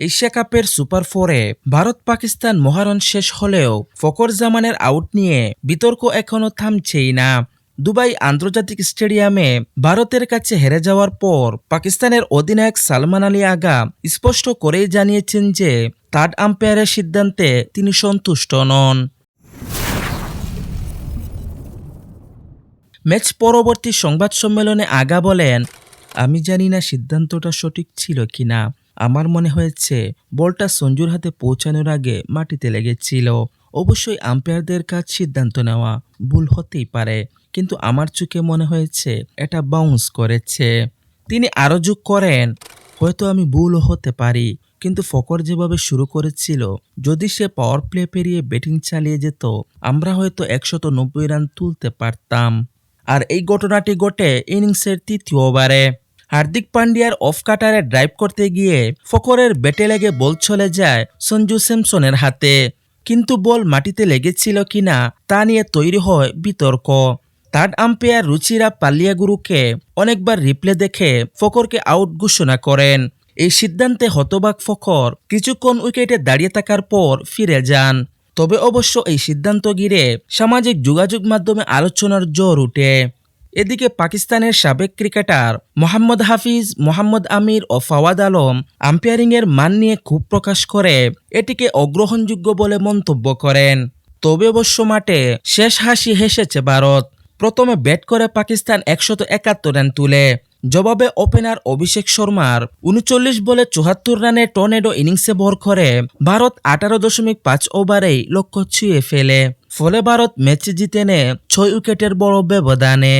Asia কাপের super ফোরে ভারত পাকিস্তান মহারণ শেষ হলেও ফকর জামানের আউট নিয়ে বিতর্ক এখনও থামছেই না। দুবাই আন্তর্জাতিক স্টেডিয়ামে ভারতের কাছে হেরে যাওয়ার পর পাকিস্তানের অধিনায়ক সালমান আলী আগা স্পষ্ট করেই জানিয়েছেন যে থার্ড আম্পায়ারের সিদ্ধান্তে তিনি সন্তুষ্ট নন। ম্যাচ পরবর্তী সংবাদ সম্মেলনে আগা বলেন, আমি জানি না সিদ্ধান্তটা সঠিক ছিল কিনা। আমার মনে হয়েছে বলটা সঞ্জুর হাতে পৌঁছানোর আগে মাটিতে লেগেছিল। অবশ্যই আম্পায়ারদের কাজ সিদ্ধান্ত নেওয়া ভুল হতেই পারে, কিন্তু আমার চোখে মনে হয়েছে এটা বাউন্স করেছে। তিনি আরও যোগ করেন, হয়তো আমি ভুলও হতে পারি, কিন্তু ফকর যেভাবে শুরু করেছিল, যদি সে পাওয়ার প্লে পেরিয়ে ব্যাটিং চালিয়ে যেত, আমরা হয়তো একশত নব্বই রান তুলতে পারতাম। আর এই ঘটনাটি ঘটে ইনিংসের তৃতীয় ওভারে। হার্দিক পান্ডিয়ার অফ কাটারে ড্রাইভ করতে গিয়ে ফকরের ব্যাটে লেগে বল চলে যায় সঞ্জু স্যামসনের হাতে। কিন্তু বল মাটিতে লেগেছিল কিনা তা নিয়ে তৈরি হয় বিতর্ক। থার্ড আম্পায়ার রুচিরা পালিয়াগুরুকে অনেকবার রিপ্লে দেখে ফকরকে আউট ঘোষণা করেন। এই সিদ্ধান্তে হতবাক ফকর কিছুক্ষণ উইকেটে দাঁড়িয়ে থাকার পর ফিরে যান। তবে অবশ্য এই সিদ্ধান্ত ঘিরে সামাজিক যোগাযোগ মাধ্যমে আলোচনার জোর উঠে। এদিকে পাকিস্তানের সাবেক ক্রিকেটার মোহাম্মদ হাফিজ, মোহাম্মদ আমির ও ফাওয়াদ আলম আম্পায়ারিংয়ের মান নিয়ে ক্ষোভ প্রকাশ করে এটিকে অগ্রহণযোগ্য বলে মন্তব্য করেন। তবে অবশ্য মাঠে শেষ হাসি হেসেছে ভারত। প্রথমে ব্যাট করে পাকিস্তান একশত একাত্তর রান তুলে। জবাবে ওপেনার অভিষেক শর্মার উনচল্লিশ বলে চুহাত্তর রানে টর্নেডো ইনিংসে ভর করে ভারত আঠারো দশমিক পাঁচ ওভারেই লক্ষ্য ছুঁয়ে ফেলে। ফলে ভারত ম্যাচ জিতে নেয় ছয় উইকেটের বড় ব্যবধানে।